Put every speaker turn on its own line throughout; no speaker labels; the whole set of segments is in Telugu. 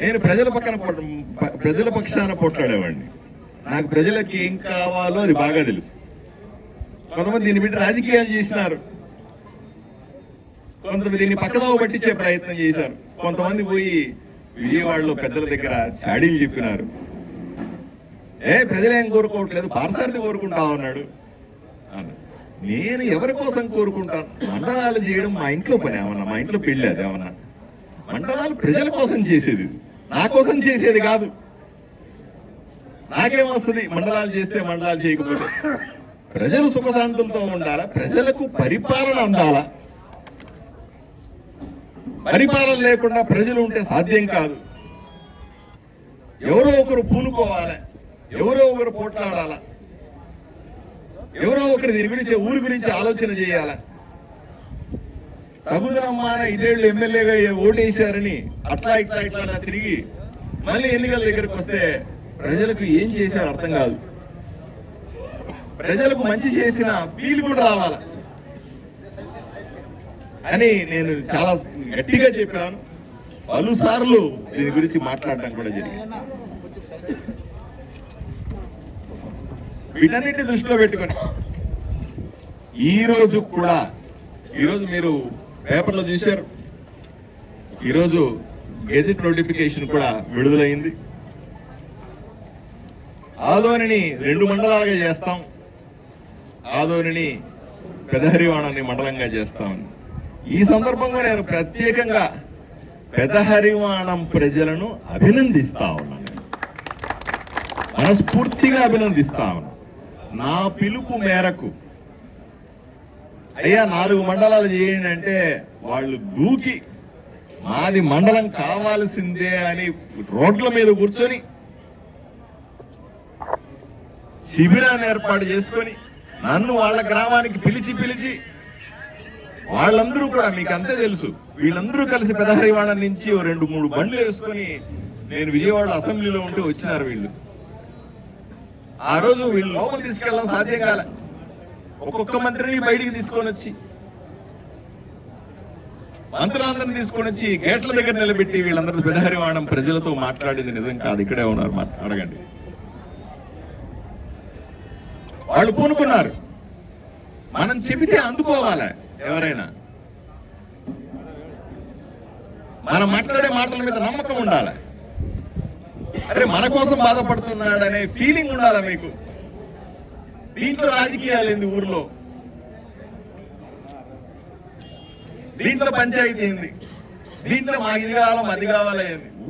నేను ప్రజల పక్కన ప్రజల పక్షాన పోట్లాడేవాడిని. నాకు ప్రజలకి ఏం కావాలో అది బాగా తెలుసు. కొంతమంది దీన్ని బిడ్డ రాజకీయాలు చేసినారు. కొంతమంది దీన్ని పక్కదోవ పట్టించే ప్రయత్నం చేశారు. కొంతమంది పోయి విజయవాడలో పెద్దల దగ్గర చాడీలు చెప్పినారు. ఏ ప్రజలేం కోరుకోవట్లేదు? పార్సారథి కోరుకుంటా ఉన్నాడు. నేను ఎవరి కోసం కోరుకుంటాను? మండలాలు చేయడం మా ఇంట్లో పని ఏమన్నా మా ఇంట్లో పెళ్ళి అదేమన్నా మండలాలు ప్రజల కోసం చేసేది నా కోసం చేసేది కాదు. నాకేమొస్తుంది మండలాలు చేస్తే మండలాలు చేయకపోతే. ప్రజలు సుఖశాంతులతో ఉండాలా? ప్రజలకు పరిపాలన ఉండాలా? పరిపాలన లేకుండా ప్రజలు ఉంటే సాధ్యం కాదు. ఎవరో ఒకరు పూనుకోవాలి? ఎవరో ఒకరు పోట్లాడాలా? ఎవరో ఒకరి దీని గురించి ఊరి గురించి ఆలోచన చేయాల? తగుదనమ్మా ఇదేళ్ళు ఎమ్మెల్యేగా ఓటేశారని అట్లా ఇట్లా ఇట్లా తిరిగి మళ్ళీ ఎన్నికల దగ్గరకు వస్తే ప్రజలకు ఏం చేశారు అర్థం కాదు. ప్రజలకు మంచి చేసిన ఫీల్ కూడా రావాల? అని నేను చాలా గట్టిగా చెప్పాను. పలుసార్లు దీని గురించి మాట్లాడడం కూడా జరిగింది. వీటన్నిటి దృష్టిలో పెట్టుకొని ఈ రోజు కూడా ఈరోజు మీరు పేపర్లో చూశారు. ఈరోజు గెజెట్ నోటిఫికేషన్ కూడా విడుదలైంది. ఆదోనిని రెండు మండలాలుగా చేస్తాం. ఆదోనిని పెదహరివాణాన్ని మండలంగా చేస్తాం. ఈ సందర్భంగా నేను ప్రత్యేకంగా పెదహరివాణం ప్రజలను అభినందిస్తా ఉన్నాను. మనస్ఫూర్తిగా అభినందిస్తా ఉన్నాను. నా పిలుపు మేరకు అయ్యా నాలుగు మండలాలు చేయండి అంటే వాళ్ళు దూకి మాది మండలం కావాల్సిందే అని రోడ్ల మీద కూర్చొని శిబిరాన్ని ఏర్పాటు చేసుకొని నన్ను వాళ్ళ గ్రామానికి పిలిచి పిలిచి వాళ్ళందరూ కూడా మీకు అంతే తెలుసు. వీళ్ళందరూ కలిసి పెదహరివాడ నుంచి ఓ రెండు మూడు బండ్లు వేసుకొని నేను విజయవాడ అసెంబ్లీలో ఉంటే వచ్చినారు వీళ్ళు. ఆ రోజు వీళ్ళు లోపల తీసుకెళ్ళడం సాధ్యం కాలే. ఒక్కొక్క మంత్రిని బయటికి తీసుకొని వచ్చి మంత్రులందరిని తీసుకొని వచ్చి గేట్ల దగ్గర నిలబెట్టి వీళ్ళందరూ పెదహరివాణం ప్రజలతో మాట్లాడింది నిజం కాదు. ఇక్కడే ఉన్నారు అడగండి. వాళ్ళు పూనుకున్నారు. మనం చెబితే అందుకోవాలి ఎవరైనా? మనం మాట్లాడే మాటల మీద నమ్మకం ఉండాలి? అరే మన కోసం బాధపడుతున్నాడనే ఫీలింగ్ ఉండాలా మీకు? దీంట్లో రాజకీయాలు ఏంది ఊర్లో? దీంట్లో పంచాయతీ ఏంది? దీంట్లో మాకు ఇది కావాలి అది కావాలి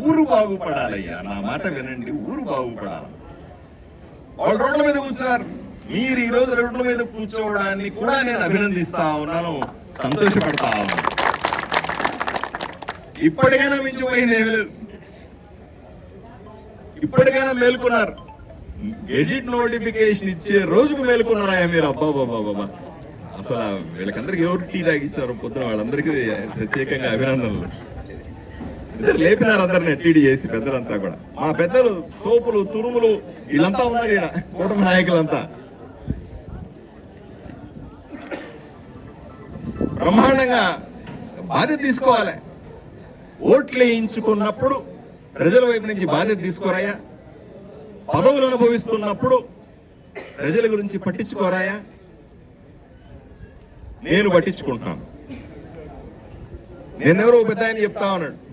ఊరు బాగుపడాలయ్యా నా మాట వినండి ఊరు బాగుపడాలి. వాళ్ళు రోడ్ల మీద కూర్చున్నారు. మీరు ఈ రోజు రోడ్ల మీద కూర్చోవడాన్ని కూడా నేను అభినందిస్తా ఉన్నాను సంతోషపడతా ఉన్నాను. ఇప్పటికైనా మించిపోయింది ఏమి లేదు. ఇప్పటికైనా మేల్కొన్నారు. గెజిట్ నోటిఫికేషన్ ఇచ్చే రోజుకు మేల్కొన్నారా మీరు? అబ్బా బాబా బాబా అసలు ఆ వీళ్ళకందరికి ఎవరు టీ తాగిచ్చారు? పొద్దున వాళ్ళందరికీ ప్రత్యేకంగా అభినందనలు. ఇద్దరు లేపినారు అందరిని టీడీ చేసి పెద్దలంతా కూడా. మా పెద్దలు తోపులు తురుములు వీళ్ళంతా ఉన్నారు ఈడ కూటమి నాయకులంతా. బ్రహ్మాండంగా బాధ్యత తీసుకోవాలి. ఓట్లు వేయించుకున్నప్పుడు ప్రజల వైపు నుంచి బాధ్యత తీసుకోరాయా? పదవులు అనుభవిస్తున్నప్పుడు ప్రజల గురించి పట్టించుకోరాయా? నేను పట్టించుకుంటాను. నేనెవరో పెద్ద ఆయన చెప్తా ఉన్నాడు.